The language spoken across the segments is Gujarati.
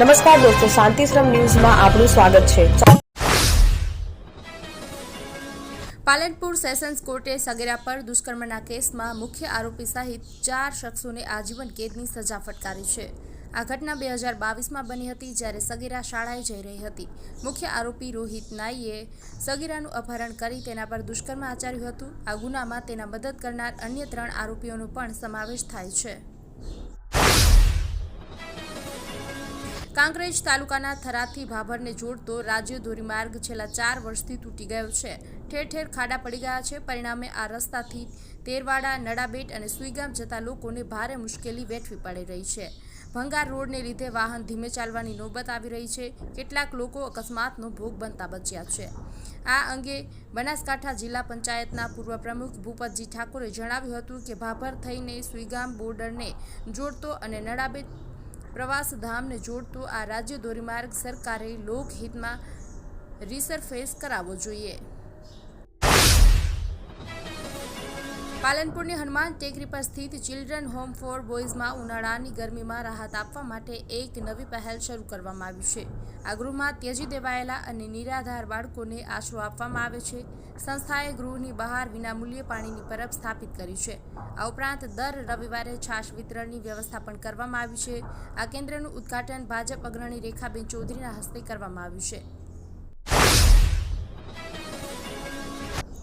નમસ્કાર દોસ્તો શાંતિશ્રમ ન્યૂઝમાં આપનું સ્વાગત છે. પાલનપુર સેશન્સ કોર્ટે સગીરા પર દુષ્કર્મના કેસમાં મુખ્ય આરોપી સહિત ચાર શખ્સોને આજીવન કેદની સજા ફટકારી છે. આ ઘટના બે હજાર બાવીસમાં બની હતી જ્યારે સગીરા શાળાએ જઈ રહી હતી. મુખ્ય આરોપી રોહિત નાઈએ સગીરાનું અપહરણ કરી તેના પર દુષ્કર્મ આચર્યું હતું. આ ગુનામાં તેના મદદ કરનાર અન્ય ત્રણ આરોપીઓનો પણ સમાવેશ થાય છે. કાંકરેજ તાલુકાના થરાદથી ભાભરને જોડતો રાજ્ય ધોરીમાર્ગ છેલ્લા ચાર વર્ષથી તૂટી ગયો છે. ઠેર ઠેર ખાડા પડી ગયા છે. પરિણામે આ રસ્તાથી તેરવાડા, નડાબેટ અને સુઈગામ જતા લોકોને ભારે મુશ્કેલી વેઠવી પડી રહી છે. ભંગાર રોડને લીધે વાહન ધીમે ચાલવાની નોબત આવી રહી છે. કેટલાક લોકો અકસ્માતનો ભોગ બનતા બચ્યા છે. આ અંગે બનાસકાંઠા જિલ્લા પંચાયતના પૂર્વ પ્રમુખ ભૂપતજી ઠાકોરે જણાવ્યું હતું કે, ભાભર થઈને સુઈગામ બોર્ડરને જોડતો અને નડાબેટ પ્રવાસધામને જોડતો આ રાજ્ય ધોરીમાર્ગ સરકારે લોકહિતમાં રિસરફેસ કરાવવો જોઈએ. પાલનપુરની હનુમાન ટેકરી પર સ્થિત ચિલ્ડ્રન હોમ ફોર બોયઝમાં ઉનાળાની ગરમીમાં રાહત આપવા માટે એક નવી પહેલ શરૂ કરવામાં આવી છે. આ ગૃહમાં ત્યજી દેવાયેલા અને નિરાધાર બાળકોને આશરો આપવામાં આવે છે. સંસ્થાએ ગૃહની બહાર વિનામૂલ્યે પાણીની પરબ સ્થાપિત કરી છે. આ ઉપરાંત દર રવિવારે છાશ વિતરણની વ્યવસ્થા પણ કરવામાં આવી છે. આ કેન્દ્રનું ઉદ્ઘાટન ભાજપ અગ્રણી રેખાબેન ચૌધરીના હસ્તે કરવામાં આવ્યું છે.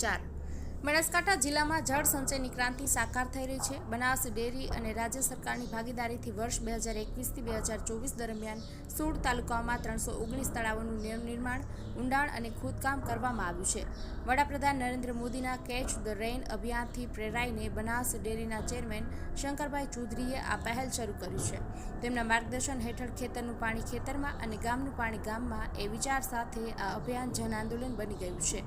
ચાર બનાસકાંઠા જિલ્લામાં જળ સંચયની ક્રાંતિ સાકાર થઈ રહી છે. બનાસ ડેરી અને રાજ્ય સરકારની ભાગીદારીથી વર્ષ બે હજાર એકવીસથી બે હજાર ચોવીસ દરમિયાન સોળ તાલુકાઓમાં ત્રણસો ઓગણીસ તળાવોનું નિર્માણ, ઊંડાણ અને ખોદકામ કરવામાં આવ્યું છે. વડાપ્રધાન નરેન્દ્ર મોદીના કેચ ધ રેઇન અભિયાનથી પ્રેરાઈને બનાસ ડેરીના ચેરમેન શંકરભાઈ ચૌધરીએ આ પહેલ શરૂ કરી છે. તેમના માર્ગદર્શન હેઠળ ખેતરનું પાણી ખેતરમાં અને ગામનું પાણી ગામમાં એ વિચાર સાથે આ અભિયાન જન આંદોલન બની ગયું છે.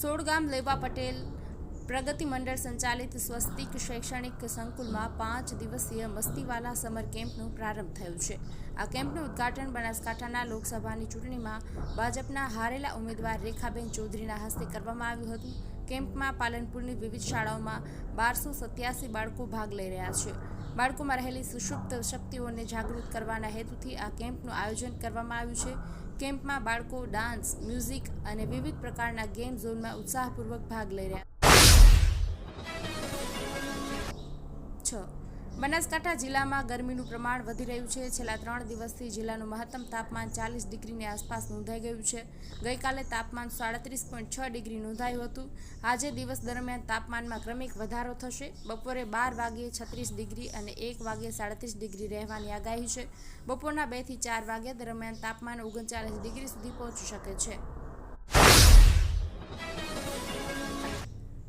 સોળગામ લેવા પટેલ પ્રગતિ મંડળ સંચાલિત સ્વસ્તિક શૈક્ષણિક સંકુલમાં પાંચ દિવસીય મસ્તીવાલા સમર કેમ્પનો પ્રારંભ થયો છે. આ કેમ્પનું ઉદ્ઘાટન બનાસકાંઠાના લોકસભાની ચૂંટણીમાં ભાજપના હારેલા ઉમેદવાર રેખાબેન ચૌધરીના હસ્તે કરવામાં આવ્યું હતું. કેમ્પમાં પાલનપુરની વિવિધ શાળાઓમાં બારસો સત્યાસી બાળકો ભાગ લઈ રહ્યા છે. બાળકોમાં રહેલી સુષુપ્ત શક્તિઓને જાગૃત કરવાના હેતુથી આ કેમ્પનું આયોજન કરવામાં આવ્યું છે. કેમ્પમાં બાળકો ડાન્સ, મ્યુઝિક અને વિવિધ પ્રકારના ગેમ ઝોનમાં ઉત્સાહપૂર્વક ભાગ લઈ રહ્યા છ. બનાસકાંઠા જિલ્લામાં ગરમીનું પ્રમાણ વધી રહ્યું છે. છેલ્લા ત્રણ દિવસથી જિલ્લાનું મહત્તમ તાપમાન ચાલીસ ડિગ્રીની આસપાસ નોંધાઈ ગયું છે. ગઈકાલે તાપમાન સાડત્રીસ પોઈન્ટ છ ડિગ્રી નોંધાયું હતું. આજે દિવસ દરમિયાન તાપમાનમાં ક્રમિક વધારો થશે. બપોરે બાર વાગ્યે છત્રીસ ડિગ્રી અને એક વાગ્યે સાડત્રીસ ડિગ્રી રહેવાની આગાહી છે. બપોરના બેથી ચાર વાગ્યા દરમિયાન તાપમાન ઓગણચાલીસ ડિગ્રી સુધી પહોંચી શકે છે.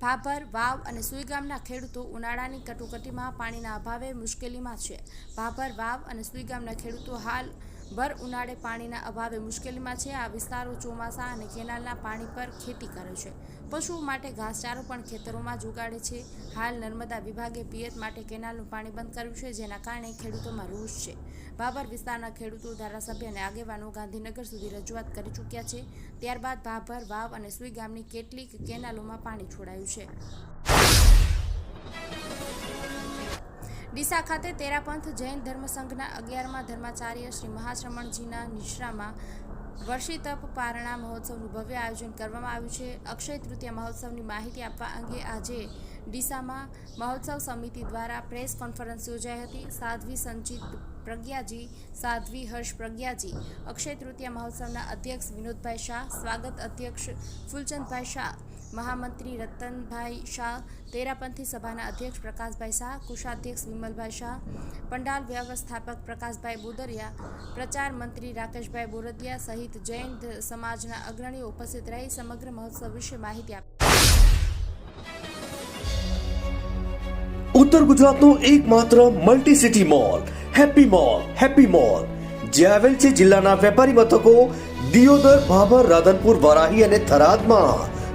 ભાભર, વાવ અને સુઈગામના ખેડૂતો ઉનાળાની કટોકટીમાં પાણીના અભાવે મુશ્કેલીમાં છે. ભાભર, વાવ અને સુઈગામના ખેડૂતો હાલ ભર ઉનાળે પાણીના અભાવે મુશ્કેલીમાં છે. આ વિસ્તારો ચોમાસા અને કેનાલના પાણી પર ખેતી કરે છે. પશુઓ માટે ઘાસચારો પણ ખેતરોમાં જોગાડે છે. હાલ નર્મદા વિભાગે પિયત માટે કેનાલનું પાણી બંધ કર્યું છે, જેના કારણે ખેડૂતોમાં રોષ છે. ભાભર વિસ્તારના ખેડૂતો, ધારાસભ્ય અને આગેવાનો ગાંધીનગર સુધી રજૂઆત કરી ચૂક્યા છે. ત્યારબાદ ભાભર, વાવ અને સુઈ ગામની કેટલીક કેનાલોમાં પાણી છોડાયું છે. ડીસા ખાતે તેરાપંથ જૈન ધર્મસંઘના અગિયારમાં ધર્માચાર્ય શ્રી મહાશ્રમણજીના નિશ્રામાં વર્ષી તપ પારણા મહોત્સવનું ભવ્ય આયોજન કરવામાં આવ્યું છે. અક્ષય તૃતીય મહોત્સવની માહિતી આપવા અંગે આજે ડીસામાં મહોત્સવ સમિતિ દ્વારા પ્રેસ કોન્ફરન્સ યોજાઈ હતી. સાધ્વી સંચિત પ્રજ્ઞાજી, સાધ્વી હર્ષ પ્રજ્ઞાજી, અક્ષય તૃતીય મહોત્સવના અધ્યક્ષ વિનોદભાઈ શાહ, સ્વાગત અધ્યક્ષ ફૂલચંદભાઈ શાહ મહામંત્રી રતનભાઈ શાહ, તેરાપંથી સભાના અધ્યક્ષ પ્રકાશભાઈ શાહ, કુશાધ્યક્ષ વિમલભાઈ શાહ, પંડાલ વ્યવસ્થાપક પ્રકાશભાઈ બોદરિયા, પ્રચાર મંત્રી રાકેશભાઈ બોરદિયા સહિત જૈન સમાજના અગ્રણીઓ ઉપસ્થિત રહી સમગ્ર મહોત્સવ વિશે માહિતી આપી. ઉત્તર ગુજરાતનું એકમાત્ર multi city mall Happy Mall Happy Mall જે આવેલ છે જિલ્લાના વેપારી મથકો દિયોદર, ભાભર, રાધનપુર, વરાહી અને થરાદમાં.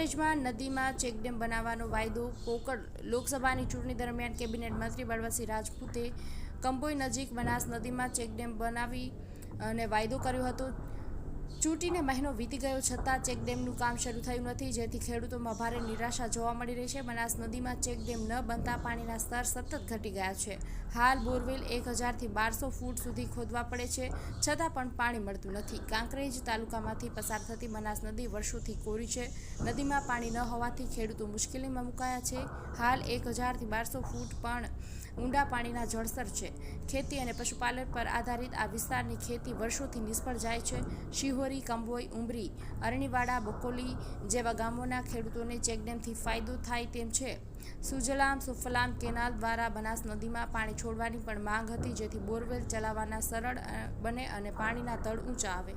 કાંકરેજમાં નદીમાં ચેકડેમ બનાવવાનો વાયદો કોકડ લોકસભાની ચૂંટણી દરમિયાન કેબિનેટ મંત્રી બળવતસિંહ રાજપૂતે કંબોઈ નજીક બનાસ નદીમાં ચેકડેમ બનાવી અને વાયદો કર્યો હતો. ચૂંટીને મહિનો વીતી ગયો છતાં ચેકડેમનું કામ શરૂ થયું નથી. જેથી ખેડૂતોમાં ભારે નિરાશા જોવા મળી રહી છે. બનાસ નદીમાં ચેકડેમ ન બનતા પાણીના સ્તર સતત ઘટી ગયા છે. હાલ બોરવેલ એક હજારથી બારસો ફૂટ સુધી ખોદવા પડે છે. છતાં પણ પાણી મળતું નથી. કાંકરેજ તાલુકામાંથી પસાર થતી બનાસ નદી વર્ષોથી કોરી છે. નદીમાં પાણી ન હોવાથી ખેડૂતો મુશ્કેલીમાં મુકાયા છે. હાલ એક હજારથી બારસો ફૂટ પણ ઊંડા પાણીના જળસર છે. ખેતી અને પશુપાલન પર આધારિત આ વિસ્તારની ખેતી વર્ષોથી નિષ્ફળ જાય છે. શિહોરી, કંબોઈ, ઉમરી, અરણીવાડા, બકોલી જેવા ગામોના ખેડૂતોને ચેકડેમથી ફાયદો થાય તેમ છે. સુજલામ, સુફલામ કેનાલ દ્વારા બનાસ નદીમાં પાણી છોડવાની પણ માંગ હતી, જેથી બોરવેલ ચલાવવાના સરળ બને અને પાણીના તળ ઊંચા આવે.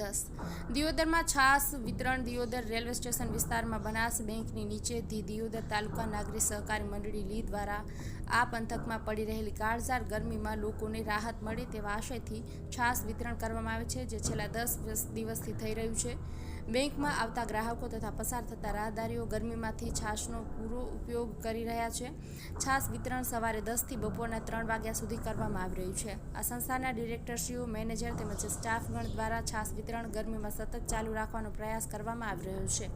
દસ. દિયોદરમાં છાસ વિતરણ દિયોદર રેલવે સ્ટેશન વિસ્તારમાં બનાસ બેંકની નીચેથી દિયોદર તાલુકા નાગરિક સહકારી મંડળી લી દ્વારા આ પંથકમાં પડી રહેલી કાળઝાળ ગરમીમાં લોકોને રાહત મળે તેવા આશયથી છાસ વિતરણ કરવામાં આવે છે, જે છેલ્લા દસ દિવસથી થઈ રહ્યું છે. બેંકમાં આવતા ગ્રાહકો તથા પસાર થતા રાહદારીઓ ગરમીમાંથી છાશનો પૂરો ઉપયોગ કરી રહ્યા છે. છાશ વિતરણ સવારે દસથી બપોરના ત્રણ વાગ્યા સુધી કરવામાં આવી રહ્યું છે. આ સંસ્થાના ડિરેક્ટરશ્રીઓ, મેનેજર તેમજ સ્ટાફગણ દ્વારા છાશ વિતરણ ગરમીમાં સતત ચાલુ રાખવાનો પ્રયાસ કરવામાં આવી રહ્યો છે.